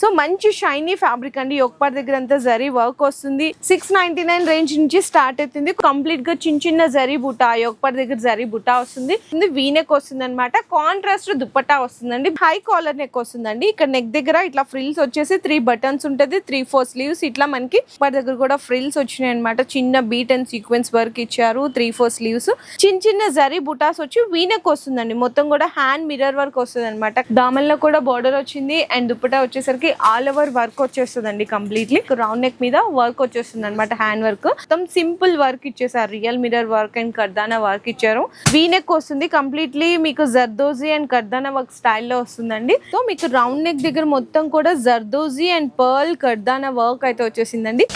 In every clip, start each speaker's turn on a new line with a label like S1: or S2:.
S1: So మంచి shiny fabric అండి. ఒక్కపాటి దగ్గర అంతా జరీ వర్క్ వస్తుంది. సిక్స్ నైన్టీ నైన్ రేంజ్ నుంచి స్టార్ట్ అవుతుంది. కంప్లీట్గా చిన్న చిన్న జరీ బుటా ఒక్కపాటి దగ్గర జరీ బుటా వస్తుంది. వీనెక్ వస్తుంది అనమాట కాంట్రాస్ట్ దుప్పటా వస్తుందండి. హై కాలర్ నెక్ వస్తుందండి. ఇక్కడ నెక్ దగ్గర ఇట్లా ఫ్రిల్స్ వచ్చేసి త్రీ బటన్స్ ఉంటుంది. త్రీ ఫోర్ స్లీవ్స్ ఇట్లా మనకి వాటి దగ్గర కూడా ఫ్రిల్స్ వచ్చినాయి అనమాట చిన్న బీట్ అండ్ సీక్వెన్స్ వర్క్ ఇచ్చారు. త్రీ ఫోర్ స్లీవ్స్ చిన్న చిన్న జరీ బుటాస్ వచ్చి వీనెక్ వస్తుందండి. మొత్తం కూడా హ్యాండ్ మిర్రర్ వర్క్ వస్తుంది అనమాట దామల్లో కూడా బార్డర్ వచ్చింది. అండ్ దుప్పటా వచ్చేసరికి ఆల్ ఓవర్ వర్క్ వచ్చేస్తుందండి కంప్లీట్లీ రౌండ్ నెక్ మీద వర్క్ వచ్చేస్తుంది అనమాట హ్యాండ్ వర్క్ మొత్తం సింపుల్ వర్క్ ఇచ్చేసారు. Real mirror work and kardana work ఇచ్చారు. వీనెక్ వస్తుంది కంప్లీట్లీ మీకు జర్దోజీ అండ్ కర్దానా వర్క్ స్టైల్లో వస్తుందండి. సో మీకు రౌండ్ నెక్ దగ్గర మొత్తం కూడా zardozi and pearl kardana work అయితే వచ్చేసిందండి.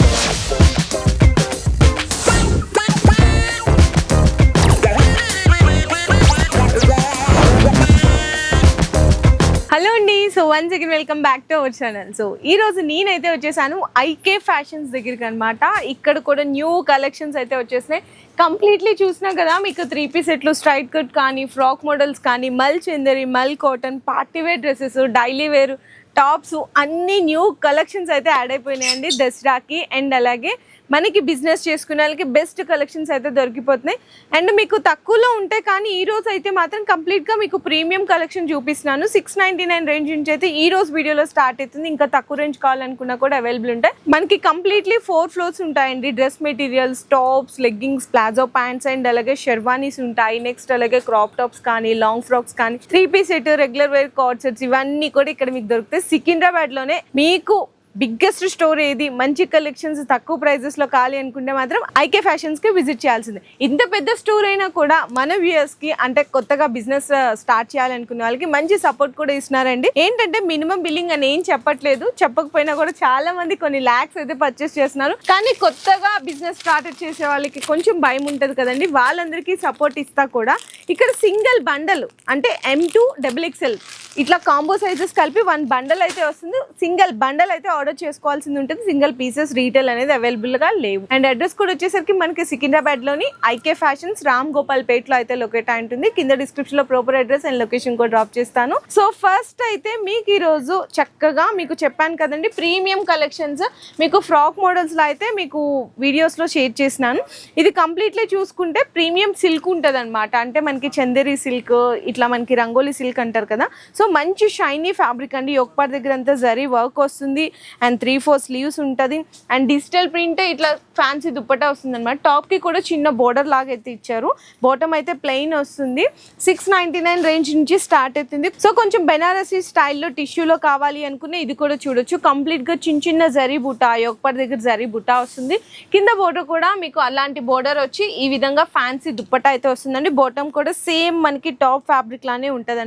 S1: So once again welcome back to our channel so ఈ రోజు నేనైతే వచ్చేసాను ఐకే ఫ్యాషన్స్ దగ్గరికి అనమాట ఇక్కడ కూడా న్యూ కలెక్షన్స్ అయితే వచ్చేసినాయి. కంప్లీట్లీ చూసినా కదా మీకు త్రీ పీస్ సెట్లు స్ట్రైట్ కట్ కానీ ఫ్రాక్ మోడల్స్ కానీ mul Chanderi mul cotton party wear dresses daily wear tops అన్ని న్యూ కలెక్షన్స్ అయితే యాడ్ అయిపోయినాయండి. దసరాకి అండ్ అలాగే మనకి బిజినెస్ చేసుకునే వాళ్ళకి బెస్ట్ కలెక్షన్స్ అయితే దొరికిపోతున్నాయి. అండ్ మీకు తక్కువలో ఉంటాయి కానీ ఈ రోజు అయితే మాత్రం కంప్లీట్గా మీకు ప్రీమియం కలెక్షన్ చూపిస్తున్నాను. సిక్స్ నైంటీ నైన్ రేంజ్ నుంచి అయితే ఈ రోజు వీడియోలో స్టార్ట్ అవుతుంది. ఇంకా తక్కువ రేంజ్ కావాలనుకున్నా కూడా అవైలబుల్ ఉంటాయి. మనకి కంప్లీట్లీ ఫోర్ ఫ్లోర్స్ ఉంటాయండి. Dress materials tops leggings palazzo pants and అలాగే షెర్వానీస్ ఉంటాయి. నెక్స్ట్ అలాగే క్రాప్ టాప్స్ కానీ లాంగ్ ఫ్రాక్స్ కానీ three piece set regular wear coord sets ఇవన్నీ కూడా ఇక్కడ మీకు దొరుకుతాయి. సికింద్రాబాద్లోనే మీకు బిగ్గెస్ట్ స్టోర్ ఏది? మంచి కలెక్షన్స్ తక్కువ ప్రైజెస్లో ఖాళీ కావాలి అనుకుంటే మాత్రం ఐకే ఫ్యాషన్స్కి విజిట్ చేయాల్సిందే. ఇంత పెద్ద స్టోర్ అయినా కూడా మన వ్యూయర్స్కి అంటే కొత్తగా బిజినెస్ స్టార్ట్ చేయాలనుకునే వాళ్ళకి మంచి సపోర్ట్ కూడా ఇస్తున్నారండి. ఏంటంటే మినిమం బిల్లింగ్ అని ఏం చెప్పట్లేదు. చెప్పకపోయినా కూడా చాలా మంది కొన్ని ల్యాక్స్ అయితే పర్చేస్ చేస్తున్నారు. కానీ కొత్తగా బిజినెస్ స్టార్ట్ చేసే వాళ్ళకి కొంచెం భయం ఉంటుంది కదండి. వాళ్ళందరికీ సపోర్ట్ ఇస్తా కూడా ఇక్కడ సింగిల్ బండల్ అంటే ఎం టూ డబుల్ ఎక్స్ఎల్ ఇట్లా కాంబో సైజెస్ కలిపి వన్ బండల్ అయితే వస్తుంది. సింగిల్ బండల్ అయితే ఆర్డర్ చేసుకోవాల్సింది ఉంటుంది. సింగిల్ పీసెస్ రీటైల్ అనేది అవైలబుల్గా లేవు. అండ్ అడ్రస్ కూడా వచ్చేసరికి మనకి సికింద్రాబాద్లోని ఐకే ఫ్యాషన్స్ రామ్ గోపాల్ పేట్లో అయితే లొకేట్ అయి ఉంటుంది. కింద డిస్క్రిప్షన్లో ప్రాపర్ అడ్రస్ అండ్ లొకేషన్ కూడా డ్రాప్ చేస్తాను. సో ఫస్ట్ అయితే మీకు ఈరోజు చక్కగా మీకు చెప్పాను కదండి ప్రీమియం కలెక్షన్స్ మీకు ఫ్రాక్ మోడల్స్లో అయితే మీకు వీడియోస్లో షేర్ చేసినాను. ఇది కంప్లీట్లీ చూసుకుంటే ప్రీమియం సిల్క్ ఉంటుంది అనమాట అంటే మనకి చందేరి సిల్క్ ఇట్లా మనకి రంగోలీ సిల్క్ అంటారు కదా. సో మంచి షైనీ ఫ్యాబ్రిక్ అండి. ఒక్కపాటి దగ్గర అంతా జరీ వర్క్ వస్తుంది. అండ్ త్రీ ఫోర్ స్లీవ్స్ ఉంటుంది. అండ్ డిజిటల్ ప్రింట్ ఇట్లా ఫ్యాన్సీ దుప్పటా వస్తుంది అనమాట టాప్కి కూడా చిన్న బోర్డర్ లాగా అయితే ఇచ్చారు. బాటమ్ అయితే ప్లెయిన్ వస్తుంది. సిక్స్ నైంటీ నైన్ రేంజ్ నుంచి స్టార్ట్ అవుతుంది. సో కొంచెం బెనారసీ స్టైల్లో టిష్యూలో కావాలి అనుకునే ఇది కూడా చూడొచ్చు. కంప్లీట్గా చిన్న చిన్న జరీ బుటా ఒక్కపాటి దగ్గర జరీ బుటా వస్తుంది. కింద బోర్డర్ కూడా మీకు అలాంటి బోర్డర్ వచ్చి ఈ విధంగా ఫ్యాన్సీ దుప్పటా అయితే వస్తుందండి. బాటమ్ కూడా సేమ్ మనకి టాప్ ఫ్యాబ్రిక్ లానే ఉంటుంది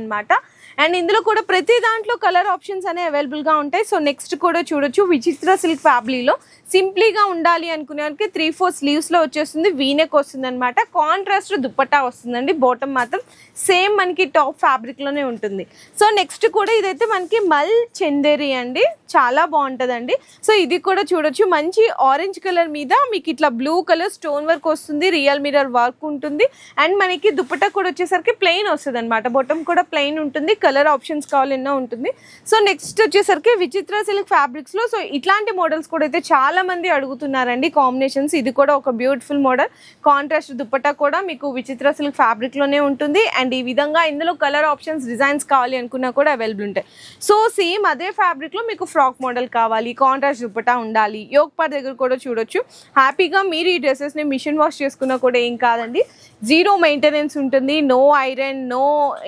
S1: అండ్ ఇందులో కూడా ప్రతి దాంట్లో కలర్ ఆప్షన్స్ అనేవి అవైలబుల్గా ఉంటాయి. సో నెక్స్ట్ కూడా చూడొచ్చు. విచిత్ర సిల్క్ ఫ్యాబ్లీలో సింప్లీగా ఉండాలి అనుకునే వాళ్ళకి త్రీ ఫోర్ స్లీవ్స్లో వచ్చేస్తుంది. వీనెక్ వస్తుంది అనమాట కాంట్రాస్ట్ దుప్పట్టా వస్తుందండి. బాటమ్ మాత్రం సేమ్ మనకి టాప్ ఫ్యాబ్రిక్లోనే ఉంటుంది. సో నెక్స్ట్ కూడా ఇదైతే మనకి మల్ చందేరి అండి. చాలా బాగుంటుందండి. సో ఇది కూడా చూడొచ్చు. మంచి ఆరెంజ్ కలర్ మీద మీకు ఇట్లా బ్లూ కలర్ స్టోన్ వర్క్ వస్తుంది. రియల్ మిరర్ వర్క్ ఉంటుంది. అండ్ మనకి దుప్పట్టా కూడా వచ్చేసరికి ప్లెయిన్ వస్తుంది అనమాట బొటం కూడా ప్లెయిన్ ఉంటుంది. కలర్ ఆప్షన్స్ కావాలన్నా ఉంటుంది. సో నెక్స్ట్ వచ్చేసరికి విచిత్ర సిల్క్ ఫ్యాబ్రిక్స్లో సో ఇట్లాంటి మోడల్స్ కూడా అయితే చాలా మంది అడుగుతున్నారండి కాంబినేషన్స్ ఇది కూడా ఒక బ్యూటిఫుల్ మోడల్ కాంట్రాస్ట్ దుప్పటా కూడా మీకు విచిత్ర సిల్క్ ఫ్యాబ్రిక్లోనే ఉంటుంది. అండ్ ఈ విధంగా ఇందులో కలర్ ఆప్షన్స్ డిజైన్స్ కావాలి అనుకున్నా కూడా అవైలబుల్ ఉంటాయి. సో సేమ్ అదే ఫ్యాబ్రిక్లో మీకు ఫ్రాక్ మోడల్ కావాలి కాంట్రాస్ట్ దుప్పటా ఉండాలి. యోగ్ పార్ దగ్గర కూడా చూడొచ్చు. హ్యాపీగా మీరు ఈ డ్రెస్సెస్ని మిషన్ వాష్ చేసుకున్నా కూడా ఏం కాదండి. జీరో మెయింటెనెన్స్ ఉంటుంది. నో ఐరన్ నో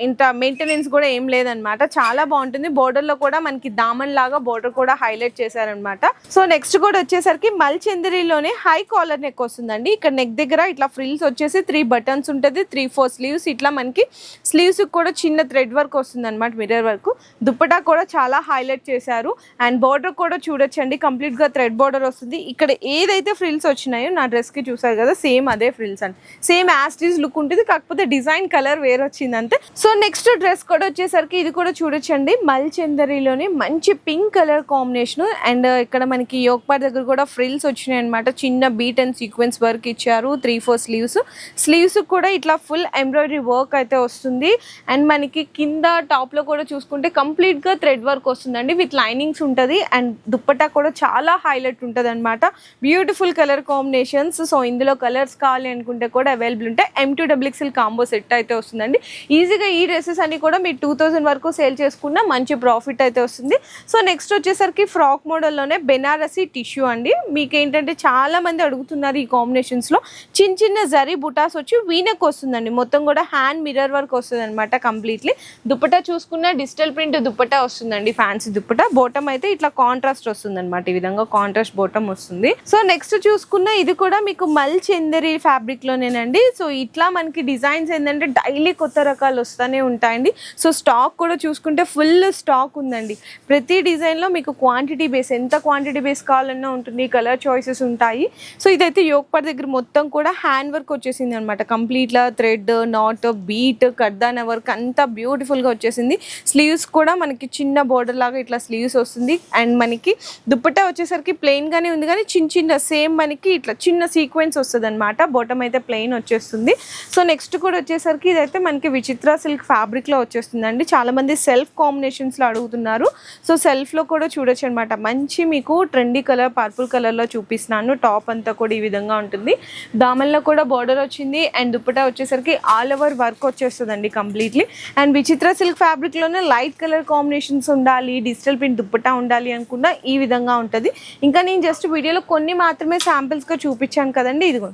S1: ఇంత మెయింటెనెన్స్ కూడా ఏం లేదనమాట చాలా బాగుంటుంది. బోర్డర్లో కూడా మనకి దామన్ లాగా బోర్డర్ కూడా హైలైట్ చేశారనమాట సో నెక్స్ట్ కూడా వచ్చేసరికి మల్చందరిలోనే హై కాలర్ నెక్ వస్తుందండి. ఇక్కడ నెక్ దగ్గర ఇట్లా ఫ్రిల్స్ వచ్చేసి త్రీ బటన్స్ ఉంటుంది త్రీ ఫోర్ స్లీవ్స్ ఇట్లా మనకి స్లీవ్స్ కూడా చిన్న థ్రెడ్ వర్క్ వస్తుంది అనమాట మిర్రర్ వర్క్ దుప్పటా కూడా చాలా హైలైట్ చేశారు. అండ్ బోర్డర్ కూడా చూడొచ్చండి. కంప్లీట్గా థ్రెడ్ బోర్డర్ వస్తుంది. ఇక్కడ ఏదైతే ఫ్రిల్స్ వచ్చినాయో నా డ్రెస్కి చూసారు కదా సేమ్ అదే ఫ్రిల్స్ అండి. సేమ్ యాస్టీస్ లుక్ ఉంటుంది. కాకపోతే డిజైన్ కలర్ వేరే వచ్చింది అంతే సో నెక్స్ట్ డ్రెస్ కూడా వచ్చేసి వచ్చేసరికి ఇది కూడా చూడొచ్చండి. మల్చెందరిలోని మంచి pink colour combination. And uh, ఇక్కడ మనకి యోగపాడ్ దగ్గర కూడా ఫ్రిల్స్ వచ్చినాయి అనమాట చిన్న బీట్ అండ్ సీక్వెన్స్ వర్క్ ఇచ్చారు. త్రీ ఫోర్ స్లీవ్స్ స్లీవ్స్ కూడా ఇట్లా ఫుల్ ఎంబ్రాయిడరీ వర్క్ అయితే వస్తుంది. అండ్ మనకి కింద టాప్లో కూడా చూసుకుంటే కంప్లీట్గా థ్రెడ్ వర్క్ వస్తుందండి. విత్ లైనింగ్స్ ఉంటుంది. అండ్ దుప్పటా కూడా చాలా హైలైట్ ఉంటుంది అనమాట బ్యూటిఫుల్ కలర్ కాంబినేషన్స్ సో ఇందులో కలర్స్ కావాలి అనుకుంటే కూడా అవైలబుల్ ఉంటాయి. M to WXL combo set అయితే వస్తుందండి. ఈజీగా ఈ డ్రెస్సెస్ అన్ని కూడా మీరు టూ థౌసండ్ వరకు సేల్ చేసుకున్న మంచి ప్రాఫిట్ అయితే వస్తుంది. సో నెక్స్ట్ వచ్చేసరికి ఫ్రాక్ మోడల్లోనే బెనారసి టిష్యూ అండి. మీకు ఏంటంటే చాలామంది అడుగుతున్నారు ఈ కాంబినేషన్స్లో. చిన్న చిన్న జరీ బుటాస్ వచ్చి వీనెక్ వస్తుందండి. మొత్తం కూడా హ్యాండ్ మిర్రర్ వర్క్ వస్తుంది అనమాట కంప్లీట్లీ. దుప్పటా చూసుకున్న డిజిటల్ ప్రింట్ దుప్పటా వస్తుందండి ఫ్యాన్సీ దుప్పటా. బోటం అయితే ఇట్లా కాంట్రాస్ట్ వస్తుంది అనమాట ఈ విధంగా కాంట్రాస్ట్ బోటం వస్తుంది. సో నెక్స్ట్ చూసుకున్న ఇది కూడా మీకు మల్ చందరి ఫ్యాబ్రిక్ లోనేనండి సో ఇట్లా మనకి డిజైన్స్ ఏంటంటే డైలీ కొత్త రకాలు వస్తూనే ఉంటాయండి. సో స్టాక్ స్టాక్ కూడా చూసుకుంటే ఫుల్ స్టాక్ ఉందండి. ప్రతి డిజైన్లో మీకు క్వాంటిటీ బేస్ ఎంత క్వాంటిటీ బేస్ కావాలన్నా ఉంటుంది కలర్ చాయిసెస్ ఉంటాయి. సో ఇదైతే యోగపర్ దగ్గర మొత్తం కూడా హ్యాండ్ వర్క్ వచ్చేసింది అనమాట కంప్లీట్గా thread knot bead kardana work అంతా బ్యూటిఫుల్గా వచ్చేసింది. స్లీవ్స్ కూడా మనకి చిన్న బోర్డర్ లాగా ఇట్లా స్లీవ్స్ వస్తుంది. అండ్ మనకి దుప్పట్టా వచ్చేసరికి ప్లెయిన్గానే ఉంది. కానీ చిన్న చిన్న సేమ్ మనకి ఇట్లా చిన్న సీక్వెన్స్ వస్తుంది అనమాట బాటమ్ అయితే ప్లెయిన్ వచ్చేస్తుంది. సో నెక్స్ట్ కూడా వచ్చేసరికి ఇదైతే మనకి విచిత్ర సిల్క్ ఫ్యాబ్రిక్లో వచ్చేస్తుందండి. వచ్చేస్తుంది చాలామంది సెల్ఫ్ కాంబినేషన్స్లో అడుగుతున్నారు. సో సెల్ఫ్లో కూడా చూడొచ్చు అనమాట మంచి మీకు ట్రెండీ కలర్ పర్పుల్ కలర్లో చూపిస్తున్నాను. టాప్ అంతా కూడా ఈ విధంగా ఉంటుంది. దామల్లో కూడా బార్డర్ వచ్చింది. అండ్ దుప్పటా వచ్చేసరికి ఆల్ ఓవర్ వర్క్ వచ్చేస్తుందండి కంప్లీట్లీ అండ్ విచిత్ర సిల్క్ ఫ్యాబ్రిక్లోనే లైట్ కలర్ కాంబినేషన్స్ ఉండాలి డిజిటల్ ప్రింట్ దుప్పటా ఉండాలి అనుకున్నా ఈ విధంగా ఉంటుంది. ఇంకా నేను జస్ట్ వీడియోలో కొన్ని మాత్రమే శాంపిల్స్గా చూపించాను కదండి. ఇదిగో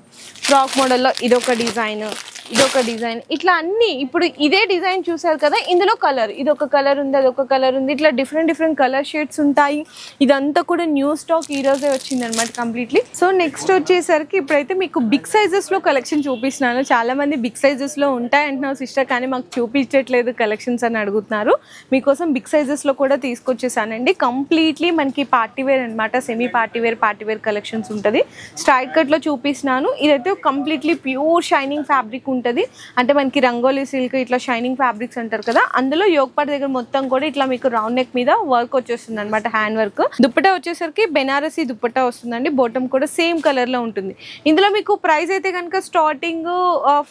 S1: ఫ్రాక్ మోడల్లో ఇదొక డిజైన్ ఇదొక డిజైన్. ఇట్లా అన్ని ఇప్పుడు ఇదే డిజైన్ చూసారు కదా ఇందులో కలర్. ఇది ఒక కలర్ ఉంది అదొక కలర్ ఉంది ఇట్లా డిఫరెంట్ డిఫరెంట్ కలర్ షేడ్స్ ఉంటాయి. ఇదంతా కూడా న్యూ స్టాక్ ఈ రోజే వచ్చింది అనమాట కంప్లీట్లీ. సో నెక్స్ట్ వచ్చేసరికి ఇప్పుడైతే మీకు బిగ్ సైజెస్లో కలెక్షన్ చూపిస్తున్నాను. చాలా మంది బిగ్ సైజెస్లో ఉంటాయి అంటున్నావు సిస్టర్ కానీ మాకు చూపించట్లేదు కలెక్షన్స్ అని అడుగుతున్నారు. మీకోసం బిగ్ సైజెస్లో కూడా తీసుకొచ్చేసానండి. కంప్లీట్లీ మనకి పార్టీ వేర్ అనమాట semi party wear party wear collections ఉంటుంది. స్ట్రైట్ కట్లో చూపిస్తున్నాను. ఇదైతే కంప్లీట్లీ ప్యూర్ షైనింగ్ ఫ్యాబ్రిక్ ఉంటుంది అంటే మనకి రంగోలీ సిల్క్ ఇట్లా షైనింగ్ ఫ్యాబ్రిక్స్ అంటారు కదా అందులో యోగపాటి దగ్గర మొత్తం కూడా ఇట్లా మీకు రౌండ్ నెక్ మీద వర్క్ వచ్చేస్తుంది అనమాట హ్యాండ్ వర్క్ దుప్పటా వచ్చేసరికి బెనారసీ దుప్పటా వస్తుందండి బోటం కూడా సేమ్ కలర్లో ఉంటుంది. ఇందులో మీకు ప్రైస్ అయితే కనుక starting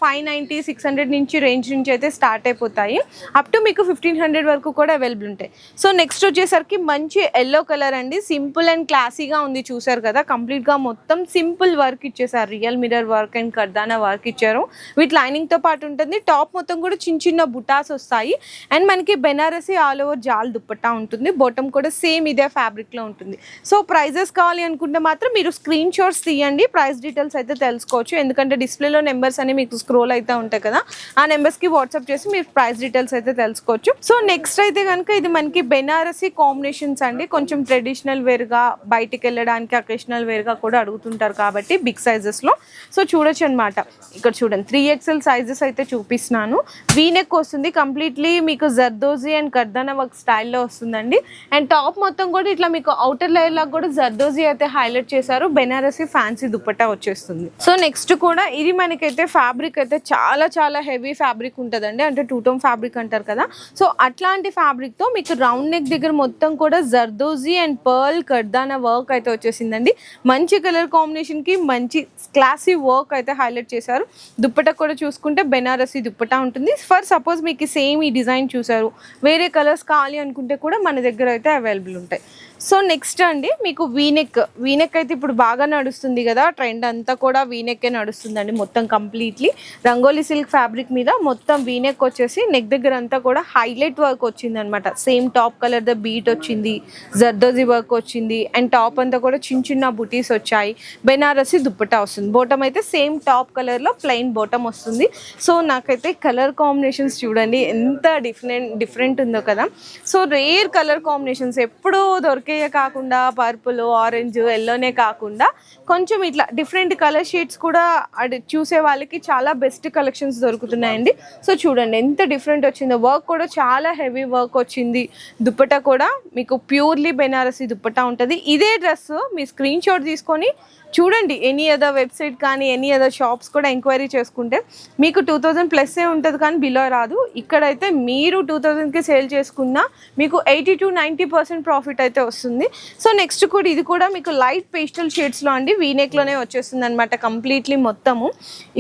S1: five ninety six hundred నుంచి రేంజ్ నుంచి అయితే స్టార్ట్ అయిపోతాయి. అప్ టు మీకు ఫిఫ్టీన్ హండ్రెడ్ వరకు కూడా అవైలబుల్ ఉంటాయి. సో నెక్స్ట్ వచ్చేసరికి మంచి ఎల్లో కలర్ అండి. సింపుల్ అండ్ క్లాసీగా ఉంది చూసారు కదా. కంప్లీట్గా మొత్తం సింపుల్ వర్క్ ఇచ్చేసారు. Real mirror work and kardana work ఇచ్చారు. వీటి లైనింగ్తో పాటు ఉంటుంది. టాప్ మొత్తం కూడా చిన్న చిన్న బుటాస్ వస్తాయి. అండ్ మనకి బెనారసి ఆల్ ఓవర్ జాల్ దుప్పట్టా ఉంటుంది. బాటమ్ కూడా సేమ్ ఇదే ఫ్యాబ్రిక్లో ఉంటుంది. సో ప్రైజెస్ కావాలి అనుకుంటే మాత్రం మీరు స్క్రీన్ షాట్స్ తీయండి. ప్రైస్ డీటెయిల్స్ అయితే తెలుసుకోవచ్చు. ఎందుకంటే డిస్ప్లేలో నెంబర్స్ అని మీకు స్క్రోల్ అయితే ఉంటాయి కదా. ఆ నెంబర్స్కి వాట్సాప్ చేసి మీరు ప్రైస్ డీటెయిల్స్ అయితే తెలుసుకోవచ్చు. సో నెక్స్ట్ అయితే కనుక ఇది మనకి బెనారసి కాంబినేషన్స్ అండి. కొంచెం ట్రెడిషనల్ వేర్గా బయటికి వెళ్ళడానికి అకేషనల్ వేర్గా కూడా అడుగుతుంటారు కాబట్టి బిగ్ సైజెస్లో. సో చూడొచ్చు అనమాట ఇక్కడ చూడండి త్రీ ఎక్స్ఎల్ సైజెస్ అయితే చూపిస్తున్నాను. వీనెక్ వస్తుంది. కంప్లీట్లీ మీకు జర్దోజీ అండ్ కర్దానా వర్క్ స్టైల్లో వస్తుందండి. అండ్ టాప్ మొత్తం కూడా ఇట్లా మీకు అవుటర్ లేయర్ లాగా కూడా జర్దోజీ అయితే హైలైట్ చేశారు. బెనారసి ఫ్యాన్సీ దుప్పటా వచ్చేస్తుంది. సో నెక్స్ట్ కూడా ఇది మనకైతే ఫ్యాబ్రిక్ అయితే చాలా చాలా హెవీ ఫ్యాబ్రిక్ ఉంటుందండి. అంటే టూ టోమ్ ఫ్యాబ్రిక్ అంటారు కదా. సో అట్లాంటి ఫ్యాబ్రిక్తో మీకు రౌండ్ నెక్ దగ్గర మొత్తం కూడా zardozi and pearl kardana work అయితే వచ్చేసిందండి. మంచి కలర్ కాంబినేషన్కి మంచి క్లాసీ వర్క్ అయితే హైలైట్ చేశారు. దుప్పట కూడా చూసుకుంటే బెనారసీ దుప్పటా ఉంటుంది. ఫర్ సపోజ్ మీకు సేమ్ ఈ డిజైన్ చూసారు వేరే కలర్స్ కావాలి అనుకుంటే కూడా మన దగ్గర అయితే అవైలబుల్ ఉంటాయి. సో నెక్స్ట్ అండి మీకు వీనెక్ వీనెక్ అయితే ఇప్పుడు బాగా నడుస్తుంది కదా ట్రెండ్ అంతా కూడా వీనెక్కే నడుస్తుందండి మొత్తం కంప్లీట్లీ. రంగోలీ సిల్క్ ఫ్యాబ్రిక్ మీద మొత్తం వీనెక్ వచ్చేసి నెక్ దగ్గర అంతా కూడా హైలైట్ వర్క్ వచ్చింది అనమాట same top colour the bead వచ్చింది జర్దోజీ వర్క్ వచ్చింది అండ్ టాప్ అంతా కూడా చిన్న చిన్న బుటీస్ వచ్చాయి. బెనారసి దుప్పటా వస్తుంది. బోటం అయితే సేమ్ టాప్ కలర్లో ప్లెయిన్ బోటం వస్తుంది. సో నాకైతే కలర్ కాంబినేషన్స్ చూడండి ఎంత డిఫరెంట్ డిఫరెంట్ ఉందో కదా. సో రేర్ కలర్ కాంబినేషన్స్ ఎప్పుడూ దొరికే కాకుండా పర్పుల్ ఆరెంజ్ ఎల్లోనే కాకుండా కొంచెం ఇట్లా డిఫరెంట్ కలర్ షేడ్స్ కూడా అది చూసే వాళ్ళకి చాలా బెస్ట్ కలెక్షన్స్ దొరుకుతున్నాయండి. సో చూడండి ఎంత డిఫరెంట్ వచ్చిందో. వర్క్ కూడా చాలా హెవీ వర్క్ వచ్చింది. దుప్పట కూడా మీకు ప్యూర్లీ బెనారసీ దుప్పట ఉంటుంది. ఇదే డ్రెస్ మీ స్క్రీన్ షాట్ తీసుకొని చూడండి ఎనీ అదర్ వెబ్సైట్ కానీ ఎనీ అదర్ షాప్స్ కూడా ఎంక్వైరీ చేసుకుంటే మీకు టూ థౌజండ్ ప్లస్సే ఉంటుంది కానీ బిలో రాదు. ఇక్కడైతే మీరు టూ థౌజండ్కి సేల్ చేసుకున్నా మీకు eighty to ninety percent profit అయితే వస్తుంది. సో నెక్స్ట్ కూడా ఇది కూడా మీకు లైట్ పేస్టల్ షేడ్స్లో అండి. వీనెక్లోనే వచ్చేస్తుంది అనమాట కంప్లీట్లీ మొత్తము.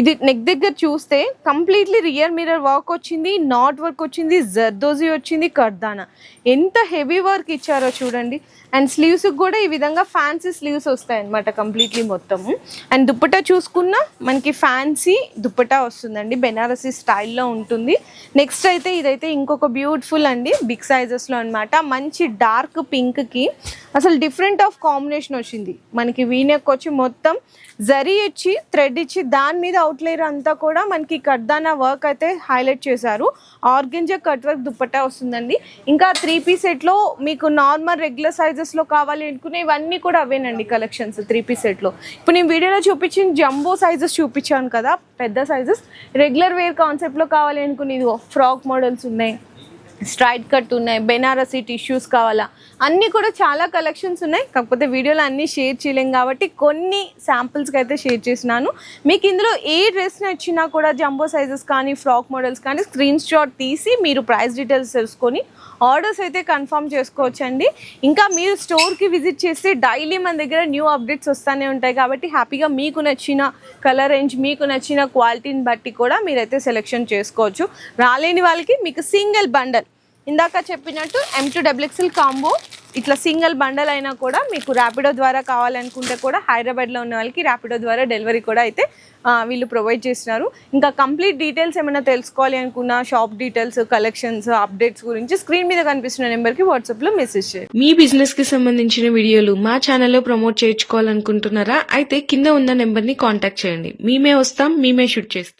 S1: ఇది నెక్ దగ్గర చూస్తే కంప్లీట్లీ రియర్ మిరర్ వర్క్ వచ్చింది నాట్ వర్క్ వచ్చింది జర్దోజీ వచ్చింది కర్దానా ఎంత హెవీ వర్క్ ఇచ్చారో చూడండి. అండ్ స్లీవ్స్కి కూడా ఈ విధంగా ఫ్యాన్సీ స్లీవ్స్ వస్తాయి అనమాట కంప్లీట్లీ మొత్తము అండ్ దుప్పటా చూసుకున్నా మనకి ఫ్యాన్సీ దుప్పటా వస్తుందండి. బెనారసీ స్టైల్లో ఉంటుంది. నెక్స్ట్ అయితే ఇదైతే ఇంకొక బ్యూటిఫుల్ అండి. బిగ్ సైజెస్లో అనమాట మంచి డార్క్ పింక్కి అసలు డిఫరెంట్ ఆఫ్ కాంబినేషన్ వచ్చింది. మనకి వీనెక్ వచ్చి మొత్తం జరీ ఇచ్చి థ్రెడ్ ఇచ్చి దాని మీద అవుట్లేయర్ అంతా కూడా మనకి కడ్దానా వర్క్ అయితే హైలైట్ చేశారు. ఆర్గెంజా కట్ వర్క్ దుప్పట్టా వస్తుందండి. ఇంకా త్రీ పీస్ సెట్లో మీకు నార్మల్ రెగ్యులర్ సైజెస్లో కావాలి అనుకునే ఇవన్నీ కూడా అవేనండి కలెక్షన్స్ త్రీ పీస్ సెట్లో ఇప్పుడు నేను వీడియోలో చూపించిన జంబో సైజెస్ చూపించాను కదా పెద్ద సైజెస్ రెగ్యులర్ వేర్ కాన్సెప్ట్లో కావాలి అనుకుని ఇదిగో ఫ్రాక్ మోడల్స్ ఉన్నాయి. స్ట్రైట్ కట్ ఉన్నాయి బెనారసీ టిష్యూస్ కావాలా? అన్నీ కూడా చాలా కలెక్షన్స్ ఉన్నాయి. కాకపోతే వీడియోలో అన్నీ షేర్ చేయలేం కాబట్టి కొన్ని శాంపిల్స్కి అయితే షేర్ చేసినాను మీకు ఇందులో ఏ డ్రెస్ నచ్చినా కూడా జంబో సైజెస్ కానీ ఫ్రాక్ మోడల్స్ కానీ స్క్రీన్ షాట్ తీసి మీరు ప్రైస్ డీటెయిల్స్ తెలుసుకొని ఆర్డర్స్ అయితే కన్ఫర్మ్ చేసుకోవచ్చండి. ఇంకా మీరు స్టోర్కి విజిట్ చేస్తే డైలీ మన దగ్గర న్యూ అప్డేట్స్ వస్తూనే ఉంటాయి కాబట్టి హ్యాపీగా మీకు నచ్చిన కలర్ రేంజ్ మీకు నచ్చిన క్వాలిటీని బట్టి కూడా మీరైతే సెలెక్షన్ చేసుకోవచ్చు. రాలేని వాళ్ళకి మీకు సింగిల్ బండల్ ఇందాక చెప్పినట్టు M to W X L combo ఇట్లా సింగిల్ బండల్ అయినా కూడా మీకు ర్యాపిడో ద్వారా కావాలనుకుంటే కూడా హైదరాబాద్లో ఉన్న వాళ్ళకి ర్యాపిడో ద్వారా డెలివరీ కూడా అయితే వీళ్ళు ప్రొవైడ్ చేస్తున్నారు. ఇంకా కంప్లీట్ డీటెయిల్స్ ఏమైనా తెలుసుకోవాలి అనుకున్న షాప్ డీటెయిల్స్ కలెక్షన్స్ అప్డేట్స్ గురించి స్క్రీన్ మీద కనిపిస్తున్న నెంబర్కి వాట్సాప్లో మెసేజ్ చేయండి.
S2: మీ బిజినెస్కి సంబంధించిన వీడియోలు మా ఛానల్లో ప్రమోట్ చేయించుకోవాలనుకుంటున్నారా? అయితే కింద ఉన్న నెంబర్ని కాంటాక్ట్ చేయండి. మేమే వస్తాం మేమే షూట్ చేస్తాం.